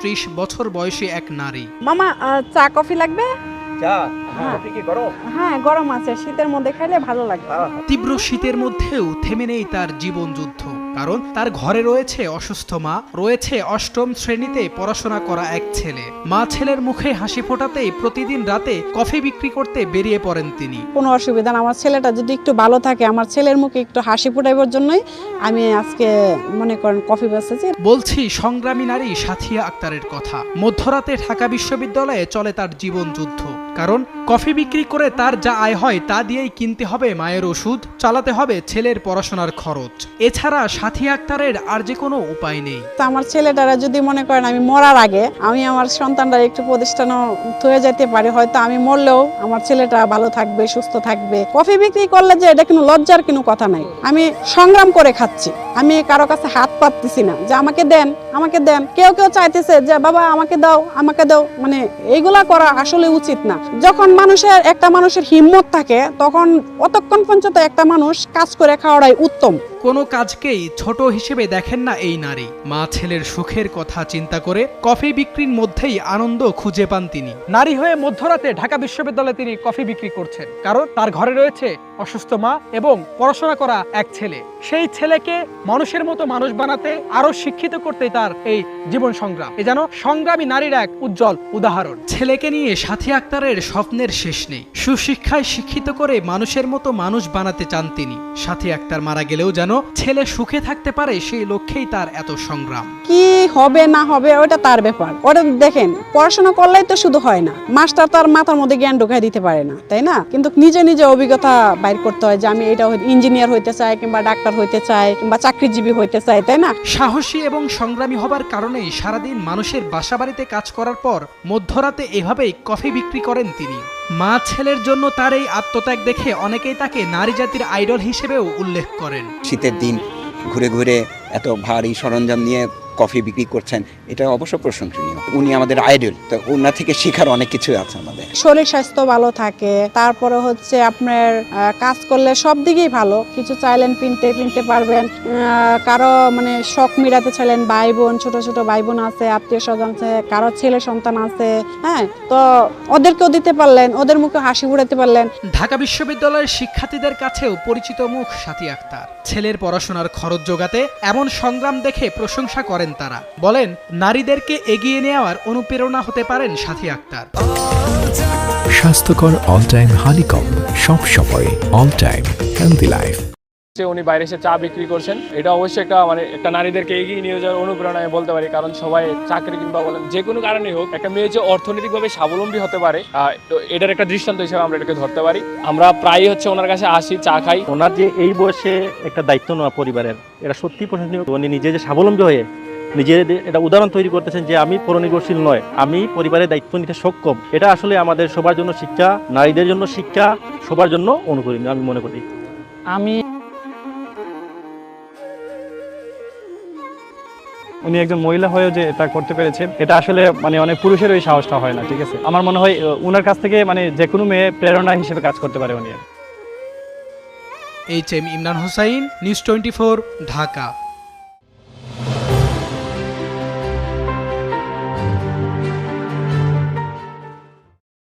ত্রিশ বছর বয়সী এক নারী। মামা আহ, চা কফি লাগবে? চা? হ্যাঁ। গরম? হ্যাঁ গরম আছে। শীতের মধ্যে খাইলে ভালো লাগবে তীব্র শীতের মধ্যেও থেমে নেই তার জীবন যুদ্ধ। কারণ তার ঘরে রয়েছে অসুস্থ মা রয়েছে অষ্টম শ্রেণীতে পড়াশোনা করা এক ছেলে। মা ছেলের মুখে হাসি ফোটাতেই প্রতিদিন রাতে কফি বিক্রি করতে বেরিয়ে পড়েন তিনি। কোনো অসুবিধা না আমার ছেলেটা যদি একটু ভালো থাকে আমার ছেলের মুখে একটু হাসি ফুটাইবার জন্যই আমি আজকে মনে করেন কফি বেচেছি বলছি সংগ্রামী নারী সাথিয়া আক্তারের কথা। মধ্যরাতে ঢাকা বিশ্ববিদ্যালয়ে চলে তার জীবন যুদ্ধ। কারণ কফি বিক্রি করে তার যা আয় হয় তা দিয়েই কিনতে হবে মায়ের ওষুধ, চালাতে হবে ছেলের পড়াশোনার খরচ। এছাড়া সাথী আক্তারের আর যে কোনো উপায় নেই। তো আমার ছেলেটারা যদি মনে করেন আমি মরার আগে, আমি আমার সন্তানরা একটু প্রতিষ্ঠানও থয়ে যেতে পারি, হয়তো আমি মরলেও আমার ছেলেটা ভালো থাকবে, সুস্থ থাকবে। কফি বিক্রি করলে যে এটা কোনো লজ্জার কোনো কথা নাই। আমি সংগ্রাম করে খাচ্ছি। আমি কারও কাছে হাত পাততেছি না যে আমাকে দেন আমাকে দেন। কেউ কেউ চাইতেছে যে, বাবা, আমাকে দাও আমাকে দাও। মানে এইগুলা করা আসলে উচিত না। যখন মানুষের, একটা মানুষের হিম্মত থাকে, তখন অতক্ষণ পর্যন্ত একটা মানুষ কাজ করে খাওয়াটাই উত্তম। কোনো কাজকেই ছোট হিসেবে দেখেন না এই নারী। মা ছেলের সুখের কথা চিন্তা করে কফি বিক্রির মধ্যেই আনন্দ খুঁজে পান তিনি। নারী হয়ে মধ্যরাতে ঢাকা বিশ্ববিদ্যালয়ে তিনি কফি বিক্রি করছেন কারণ তার ঘরে রয়েছে অসুস্থ মা এবং পড়াশোনা করা এক ছেলে। সেই ছেলেকে মানুষের মতো মানুষ বানাতে আরও শিক্ষিত করতে তার এই জীবন সংগ্রাম। এ যেন সংগ্রামী নারীর এক উজ্জ্বল উদাহরণ। ছেলেকে নিয়ে সাথী আক্তারের স্বপ্নের শেষ নেই। সুশিক্ষায় শিক্ষিত করে মানুষের মতো মানুষ বানাতে চান তিনি। সাথী আক্তার মারা গেলেও যেন ছেলে সুখে থাকতে পারে সেই লক্ষ্যেই তার এত সংগ্রাম। কি হবে না হবে ওটা তার ব্যাপার। ওটা দেখেন পড়াশোনা করলেই তো শুধু হয় না। মাস্টার তার মাথার মধ্যে জ্ঞান ঢুকাই দিতে পারে না তাই না? কিন্তু নিজে নিজে অভিজ্ঞতা বাইর করতে হয় যে আমি এটা ইঞ্জিনিয়ার হইতে চাই কিংবা ডাক্তার হইতে চাই কিংবা চাকরিজীবী হইতে চাই তাই না? সাহসী এবং সংগ্রামী হবার কারণেই সারাদিন মানুষের বাসাবাড়িতে কাজ করার পর মধ্যরাতে এভাবেই কফি বিক্রি করেন তিনি। মা ছেলের জন্য তার এই আত্মত্যাগ দেখে অনেকেই তাকে নারী জাতির আইডল হিসেবেও উল্লেখ করেন। শীতের দিন ঘুরে ঘুরে এত ভারী সরঞ্জাম নিয়ে কফি বিক্রি করছেন এটা অবশ্য প্রশংসনীয়। উনি আমাদের আইডল তো ওনার থেকে শেখার অনেক কিছু আছে আমাদের। শরীর স্বাস্থ্য ভালো থাকে তারপরে হচ্ছে আপনার কাজ করলে সব দিকেই ভালো। কিছু চাইলেন কিনতে কিনতে পারবেন। কারও মানে শখ মিলাতে চাইলেন ভাই বোন ছোট ছোট ভাই বোন আছে আত্মীয় স্বজন আছে কারও ছেলে সন্তান আছে হ্যাঁ? তো ওদেরকেও দিতে পারলেন ওদের মুখে হাসি ফুটাতে পারলেন। ঢাকা বিশ্ববিদ্যালয়ের শিক্ষার্থীদের কাছেও পরিচিত মুখ সাথী আক্তার। ছেলের পড়াশোনার খরচ যোগাতে এমন সংগ্রাম দেখে প্রশংসা করেন তারা। বলেন নারীদেরকে এগিয়ে নেওয়ার অনুপ্রেরণা হতে পারেন সাথী আক্তার। স্বাস্থ্যকর অল টাইম হানিকম সব সময় অল টাইম হেলদি লাইফ যে উনি বাইরে এসে চা বিক্রি করছেন এটা অবশ্যই একটা মানে একটা নারীদেরকে এগিয়ে নিয়ে যাওয়ার অনুপ্রেরণা আমি বলতে পারি কারণ সবাই চাকরি কিংবা বলেন যে কোনো কারণেই হোক একটা মেয়ে যে অর্থনৈতিকভাবে স্বাবলম্বী হতে পারে তো এটার একটা দৃষ্টান্ত হিসেবে আমরা এটাকে ধরতে পারি। আমরা প্রায়ই হচ্ছে ওনার কাছে আসি চা খাই। ওনার যে এই বয়সে একটা দায়িত্ব নেওয়া পরিবারের এটা সত্যি প্রশংসনীয়। উনি নিজে যে স্বাবলম্বী হয়ে নিজে এটা উদাহরণ তৈরি করতেছেন যে আমি পরনির্ভরশীল নয় আমি পরিবারের দায়িত্ব নিতে সক্ষম। এটা আসলে আমাদের সবার জন্য শিক্ষা নারীদের জন্য শিক্ষা সবার জন্য অনুকরণীয় আমি মনে করি। আমি উনি একজন মহিলা হয়েও যে এটা করতে পেরেছে এটা আসলে মানে অনেক পুরুষের ওই সাহসটা হয় না ঠিক আছে? আমার মনে হয় উনার কাছ থেকে মানে যে কোনো মেয়ে প্রেরণা হিসেবে কাজ করতে পারে উনি। H M Imran Hossain news twenty Dhaka.